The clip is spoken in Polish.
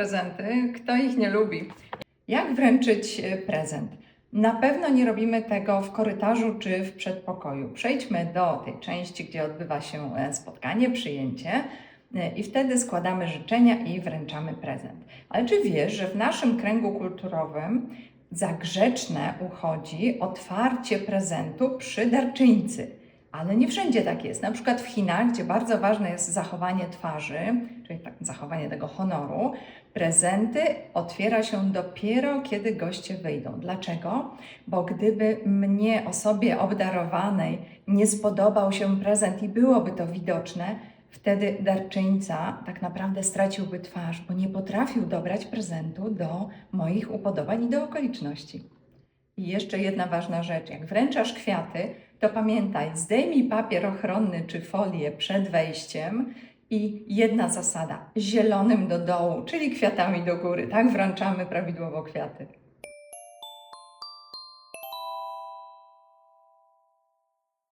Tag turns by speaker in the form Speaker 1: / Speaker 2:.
Speaker 1: prezenty, kto ich nie lubi. Jak wręczyć e, prezent? Na pewno nie robimy tego w korytarzu czy w przedpokoju. Przejdźmy do tej części, gdzie odbywa się e, spotkanie, przyjęcie. e, I wtedy składamy życzenia i wręczamy prezent. Ale czy wiesz, że w naszym kręgu kulturowym za grzeczne uchodzi otwarcie prezentu przy darczyńcy? Ale nie wszędzie tak jest. Na przykład w Chinach, gdzie bardzo ważne jest zachowanie twarzy, czyli tak, zachowanie tego honoru, prezenty otwiera się dopiero, kiedy goście wyjdą. Dlaczego? Bo gdyby mnie, osobie obdarowanej, nie spodobał się prezent i byłoby to widoczne, wtedy darczyńca tak naprawdę straciłby twarz, bo nie potrafił dobrać prezentu do moich upodobań i do okoliczności. I jeszcze jedna ważna rzecz. Jak wręczasz kwiaty, to pamiętaj, zdejmij papier ochronny czy folię przed wejściem i jedna zasada, zielonym do dołu, czyli kwiatami do góry. Tak wręczamy prawidłowo kwiaty.